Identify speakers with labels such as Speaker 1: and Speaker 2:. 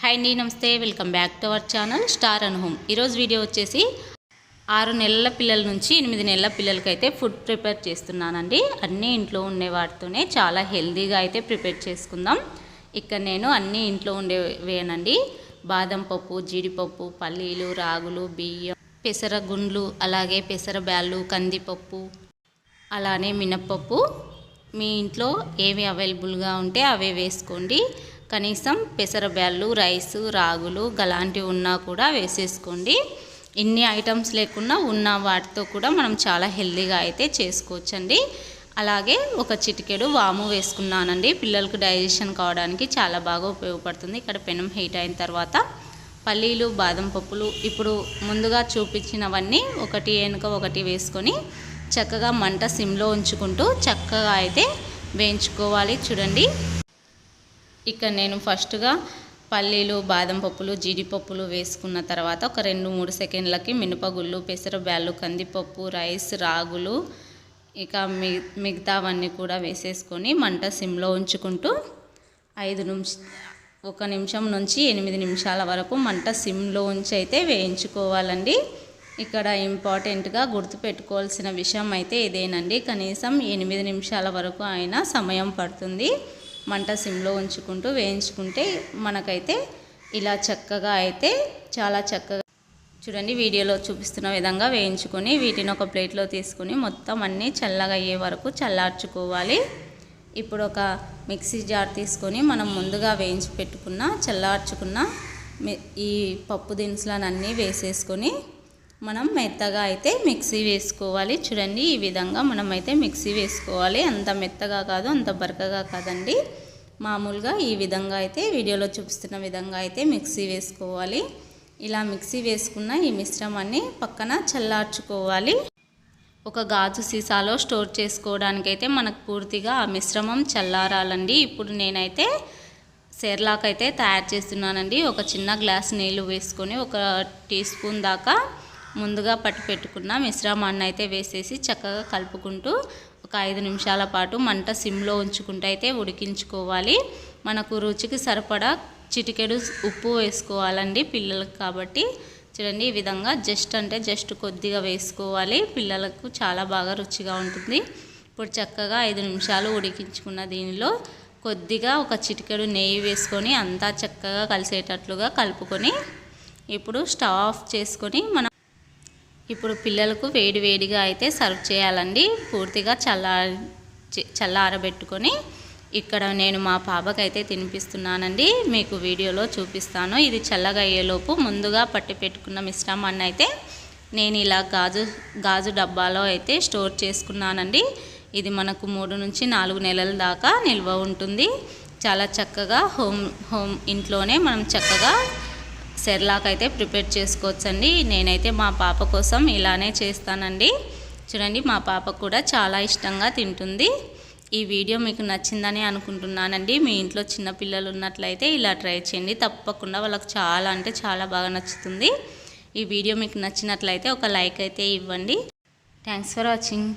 Speaker 1: Hi అండి నమస్తే welcome back to our channel star and home ఈరోజు వీడియో వచ్చేసి ఆరు నెలల పిల్లల నుంచి ఎనిమిది నెలల పిల్లలకైతే ఫుడ్ ప్రిపేర్ చేస్తున్నానండి. అన్నీ ఇంట్లో ఉండే వాటితోనే చాలా హెల్తీగా అయితే ప్రిపేర్ చేసుకుందాం. ఇక్కడ నేను అన్నీ ఇంట్లో ఉండేవేనండి. బాదం పప్పు జీడిపప్పు పల్లీలు రాగులు బియ్యం పెసర గుండ్లు అలాగే పెసర బ్యాళ్ళు కందిపప్పు అలానే మినప్పప్పు. మీ ఇంట్లో ఏవి అవైలబుల్గా ఉంటే అవే వేసుకోండి. కనీసం పెసరబ్యాళ్ళు రైస్ రాగులు గలాంటివి ఉన్నా కూడా వేసేసుకోండి. ఇన్ని ఐటమ్స్ లేకుండా ఉన్న వాటితో కూడా మనం చాలా హెల్దీగా అయితే చేసుకోవచ్చండి. అలాగే ఒక చిటికెడు వాము వేసుకున్నానండి. పిల్లలకు డైజెషన్ కావడానికి చాలా బాగా ఉపయోగపడుతుంది. ఇక్కడ పెనం హీట్ అయిన తర్వాత పల్లీలు బాదం పప్పులు ఇప్పుడు ముందుగా చూపించినవన్నీ ఒకటి వెనుక ఒకటి వేసుకొని చక్కగా మంట సిమ్లో ఉంచుకుంటూ చక్కగా అయితే వేయించుకోవాలి. చూడండి. ఇక్కడ నేను ఫస్ట్గా పల్లీలు బాదం పప్పులు జీడిపప్పులు వేసుకున్న తర్వాత ఒక రెండు మూడు సెకండ్లకి మినపగుళ్ళు పెసర బ్యాళ్ళు కందిపప్పు రైస్ రాగులు ఇక మి మిగతావన్నీ కూడా వేసేసుకొని మంట సిమ్లో ఉంచుకుంటూ ఐదు నిమిష ఒక నిమిషం నుంచి ఎనిమిది నిమిషాల వరకు మంట సిమ్లో ఉంచి అయితే వేయించుకోవాలండి. ఇక్కడ ఇంపార్టెంట్గా గుర్తుపెట్టుకోవాల్సిన విషయం అయితే ఇదేనండి. కనీసం ఎనిమిది నిమిషాల వరకు అయినా సమయం పడుతుంది. మంట సిమ్లో ఉంచుకుంటూ వేయించుకుంటే మనకైతే ఇలా చక్కగా అయితే చాలా చక్కగా చూడండి వీడియోలో చూపిస్తున్న విధంగా వేయించుకొని వీటిని ఒక ప్లేట్లో తీసుకొని మొత్తం అన్నీ చల్లగా అయ్యే వరకు చల్లార్చుకోవాలి. ఇప్పుడు ఒక మిక్సీ జార్ తీసుకొని మనం ముందుగా వేయించి పెట్టుకున్న చల్లార్చుకున్న ఈ పప్పు దినుసులను అన్నీ వేసేసుకొని మనం మెత్తగా అయితే మిక్సీ వేసుకోవాలి. చూడండి ఈ విధంగా మనం అయితే మిక్సీ వేసుకోవాలి. అంత మెత్తగా కాదు అంత బరకగా కాదండి. మామూలుగా ఈ విధంగా అయితే వీడియోలో చూపిస్తున్న విధంగా అయితే మిక్సీ వేసుకోవాలి. ఇలా మిక్సీ వేసుకున్న ఈ మిశ్రమాన్ని పక్కన చల్లార్చుకోవాలి. ఒక గాజు సీసాలో స్టోర్ చేసుకోవడానికైతే మనకు పూర్తిగా ఆ మిశ్రమం చల్లారాలండి. ఇప్పుడు నేనైతే సెర్లాక్ అయితే తయారు చేస్తున్నానండి. ఒక చిన్న గ్లాస్ నీళ్ళు వేసుకొని ఒక టీ స్పూన్ దాకా ముందుగా పట్టి పెట్టుకున్న మిశ్రమాన్ని అయితే వేసేసి చక్కగా కలుపుకుంటూ ఒక ఐదు నిమిషాల పాటు మంట సిమ్లో ఉంచుకుంటూ అయితే ఉడికించుకోవాలి. మనకు రుచికి సరిపడా చిటికెడు ఉప్పు వేసుకోవాలండి పిల్లలకు కాబట్టి. చూడండి ఈ విధంగా జస్ట్ అంటే జస్ట్ కొద్దిగా వేసుకోవాలి. పిల్లలకు చాలా బాగా రుచిగా ఉంటుంది. ఇప్పుడు చక్కగా ఐదు నిమిషాలు ఉడికించుకున్న దీనిలో కొద్దిగా ఒక చిటికెడు నెయ్యి వేసుకొని అంతా చక్కగా కలిసేటట్లుగా కలుపుకొని ఇప్పుడు స్టవ్ ఆఫ్ చేసుకొని మనం ఇప్పుడు పిల్లలకు వేడి వేడిగా అయితే సర్వ్ చేయాలండి. పూర్తిగా చల్లా చల్లారబెట్టుకొని ఇక్కడ నేను మా పాపకైతే తినిపిస్తున్నానండి. మీకు వీడియోలో చూపిస్తాను. ఇది చల్లగా అయ్యేలోపు ముందుగా పట్టి పెట్టుకున్న మిశ్రమాన్ని అయితే నేను ఇలా గాజు గాజు డబ్బాలో అయితే స్టోర్ చేసుకున్నానండి. ఇది మనకు మూడు నుంచి నాలుగు నెలల దాకా నిల్వ ఉంటుంది. చాలా చక్కగా హోమ్ హోమ్ ఇంట్లోనే మనం చక్కగా సెర్లాక్ అయితే ప్రిపేర్ చేసుకోవచ్చండి. నేనైతే మా పాప కోసం ఇలానే చేస్తానండి. చూడండి మా పాప కూడా చాలా ఇష్టంగా తింటుంది. ఈ వీడియో మీకు నచ్చిందని అనుకుంటున్నానండి. మీ ఇంట్లో చిన్నపిల్లలు ఉన్నట్లయితే ఇలా ట్రై చేయండి. తప్పకుండా వాళ్ళకి చాలా అంటే చాలా బాగా నచ్చుతుంది. ఈ వీడియో మీకు నచ్చినట్లయితే ఒక లైక్ అయితే ఇవ్వండి. Thanks for watching.